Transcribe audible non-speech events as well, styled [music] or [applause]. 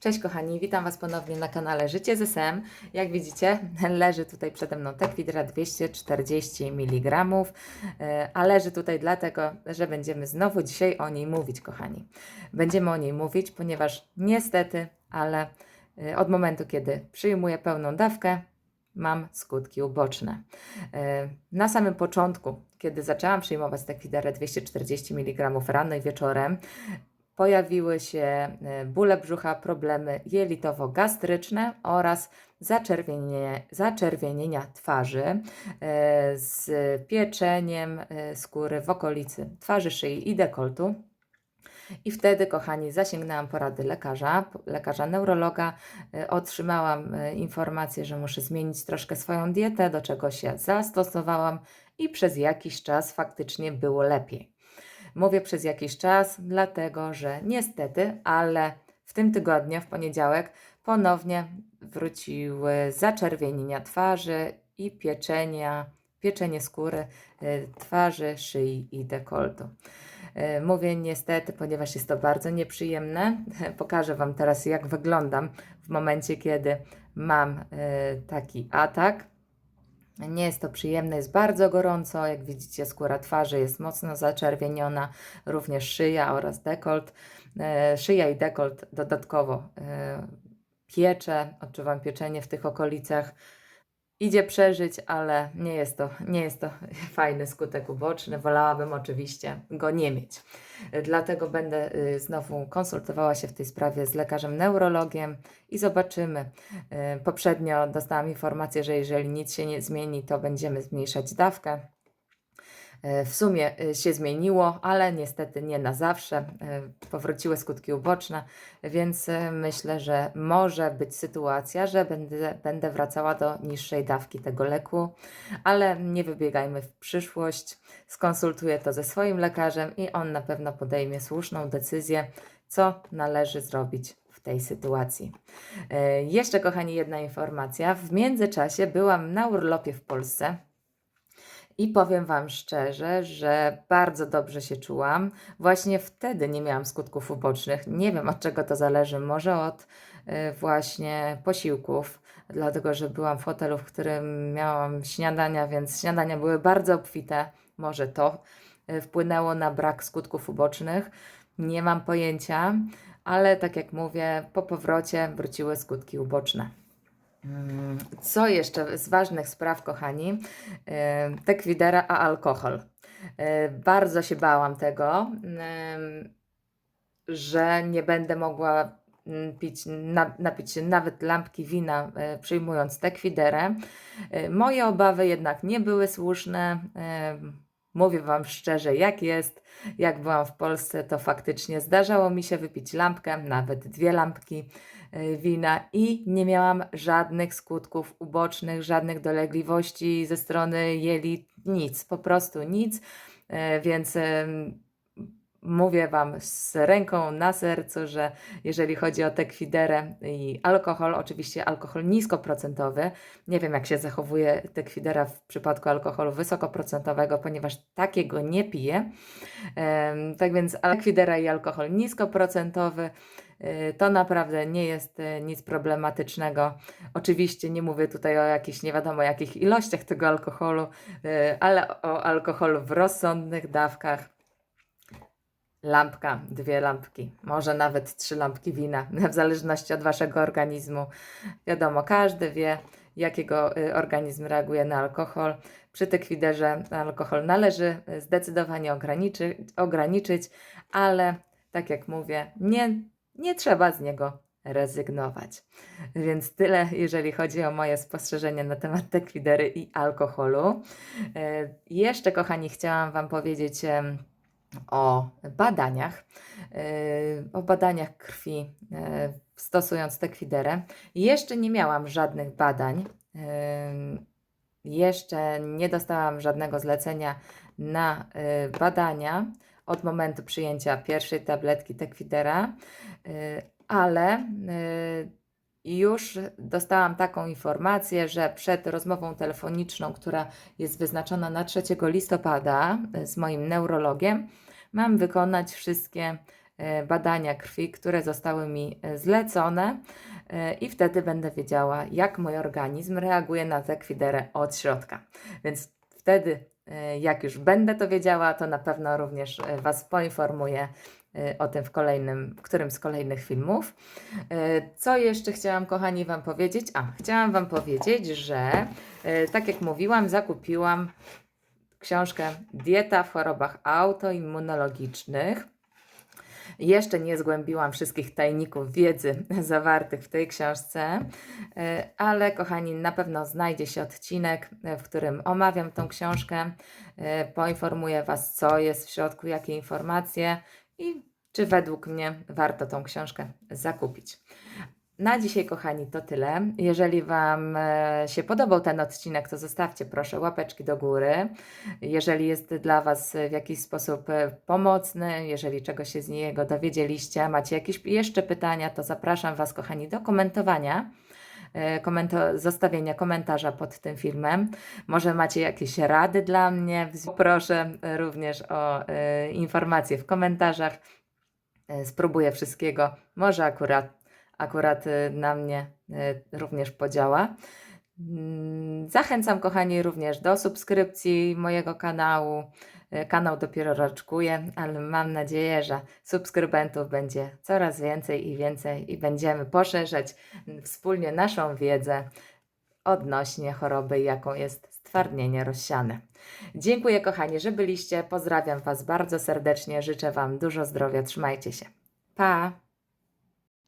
Cześć kochani, witam Was ponownie na kanale Życie z SM. Jak widzicie, [laughs] leży tutaj przede mną Tekwidra 240 mg, e, a leży tutaj dlatego, że będziemy znowu dzisiaj o niej mówić, kochani. Będziemy o niej mówić, ponieważ niestety, ale e, od momentu, kiedy przyjmuję pełną dawkę, mam skutki uboczne. E, Na samym początku, kiedy zaczęłam przyjmować Tekwiderę 240 mg rano i wieczorem, pojawiły się e, bóle brzucha, problemy jelitowo-gastryczne oraz zaczerwienie, zaczerwienienia twarzy e, z pieczeniem e, skóry w okolicy twarzy, szyi i dekoltu. I wtedy, kochani, zasięgnęłam porady lekarza, lekarza neurologa. Otrzymałam informację, że muszę zmienić troszkę swoją dietę, do czego się zastosowałam i przez jakiś czas faktycznie było lepiej. Mówię przez jakiś czas, dlatego że niestety, ale w tym tygodniu, w poniedziałek, ponownie wróciły zaczerwienienia twarzy i pieczenia, pieczenie skóry y, twarzy, szyi i dekoltu. Y, Mówię niestety, ponieważ jest to bardzo nieprzyjemne. [laughs] Pokażę Wam teraz, jak wyglądam w momencie, kiedy mam y, taki atak. Nie jest to przyjemne, jest bardzo gorąco. Jak widzicie, skóra twarzy jest mocno zaczerwieniona, również szyja oraz dekolt. E, Szyja i dekolt dodatkowo e, piecze, odczuwam pieczenie w tych okolicach. Idzie przeżyć, ale nie jest to, nie jest to [laughs] fajny skutek uboczny. Wolałabym oczywiście go nie mieć. Dlatego będę y, znowu konsultowała się w tej sprawie z lekarzem neurologiem i zobaczymy. E, Poprzednio dostałam informację, że jeżeli nic się nie zmieni, to będziemy zmniejszać dawkę. E, W sumie e, się zmieniło, ale niestety nie na zawsze. E, Powróciły skutki uboczne, więc myślę, że może być sytuacja, że będę, będę wracała do niższej dawki tego leku, ale nie wybiegajmy w przyszłość. Skonsultuję to ze swoim lekarzem i on na pewno podejmie słuszną decyzję, co należy zrobić tej sytuacji. Jeszcze, kochani, jedna informacja. W międzyczasie byłam na urlopie w Polsce. I powiem Wam szczerze, że bardzo dobrze się czułam. Właśnie wtedy nie miałam skutków ubocznych. Nie wiem od czego to zależy. Może od y, właśnie posiłków, dlatego że byłam w hotelu, w którym miałam śniadania, więc śniadania były bardzo obfite. Może to y, wpłynęło na brak skutków ubocznych. Nie mam pojęcia, ale tak jak mówię, po powrocie wróciły skutki uboczne. Co jeszcze z ważnych spraw, kochani? E, Tekwidera, a alkohol. E, Bardzo się bałam tego, że nie będę mogła mm, pić, na, napić nawet lampki wina e, przyjmując tekwiderę. Moje obawy jednak nie były słuszne. Mówię Wam szczerze, jak jest. Jak byłam w Polsce, to faktycznie zdarzało mi się wypić lampkę, nawet dwie lampki e, wina i nie miałam żadnych skutków ubocznych, żadnych dolegliwości ze strony jelit, nic, po prostu nic. E, Więc mówię Wam z ręką na sercu, że jeżeli chodzi o tekwiderę i alkohol, oczywiście alkohol niskoprocentowy, nie wiem jak się zachowuje tekwidera w przypadku alkoholu wysokoprocentowego, ponieważ takiego nie piję. Tak więc tekwidera i alkohol niskoprocentowy y, to naprawdę nie jest y, nic problematycznego. Oczywiście nie mówię tutaj o jakichś nie wiadomo jakich ilościach tego alkoholu, y, ale o alkoholu w rozsądnych dawkach. Lampka, dwie lampki, może nawet trzy lampki wina, [laughs] w zależności od waszego organizmu. Wiadomo, każdy wie, jakiego y, organizm reaguje na alkohol. Przy tekwiderze alkohol należy y, zdecydowanie ograniczy, ograniczyć, ale tak jak mówię, nie, nie trzeba z niego rezygnować. Więc tyle, jeżeli chodzi o moje spostrzeżenia na temat tekwidery i alkoholu. E, Jeszcze, kochani, chciałam Wam powiedzieć o badaniach, e, o badaniach krwi e, stosując tekwiderę. Jeszcze nie miałam żadnych badań, em, jeszcze nie dostałam żadnego zlecenia na e, badania od momentu przyjęcia pierwszej tabletki tekwidera, e, ale e, już dostałam taką informację, że przed rozmową telefoniczną, która jest wyznaczona na 3 listopada e, z moim neurologiem, mam wykonać wszystkie e, badania krwi, które zostały mi e, zlecone i wtedy będę wiedziała, jak mój organizm reaguje na tę kwiderę od środka. Więc wtedy, jak już będę to wiedziała, to na pewno również Was poinformuję o tym w kolejnym, w którym z kolejnych filmów. E, Co jeszcze chciałam, kochani, Wam powiedzieć? A, chciałam Wam powiedzieć, że e, tak jak mówiłam, zakupiłam książkę Dieta w chorobach autoimmunologicznych. Jeszcze nie zgłębiłam wszystkich tajników wiedzy [laughs] zawartych w tej książce, ale kochani, na pewno znajdzie się odcinek, w którym omawiam tą książkę, poinformuję Was, co jest w środku, jakie informacje i czy według mnie warto tą książkę zakupić. Na dzisiaj, kochani, to tyle. Jeżeli Wam e, się podobał ten odcinek, to zostawcie proszę łapeczki do góry. Jeżeli jest dla Was w jakiś sposób e, pomocny, jeżeli czegoś się z niego dowiedzieliście, macie jakieś jeszcze pytania, to zapraszam Was, kochani, do komentowania. E, Komento- zostawienia komentarza pod tym filmem. Może macie jakieś rady dla mnie? Proszę również o e, informacje w komentarzach. E, Spróbuję wszystkiego. Może akurat akurat na mnie również podziała. Mm, Zachęcam, kochani, również do subskrypcji mojego kanału. Y, Kanał dopiero raczkuje, ale mam nadzieję, że subskrybentów będzie coraz więcej i więcej i będziemy poszerzać mm, wspólnie naszą wiedzę odnośnie choroby, jaką jest stwardnienie rozsiane. Dziękuję, kochani, że byliście. Pozdrawiam Was bardzo serdecznie. Życzę Wam dużo zdrowia. Trzymajcie się. Pa!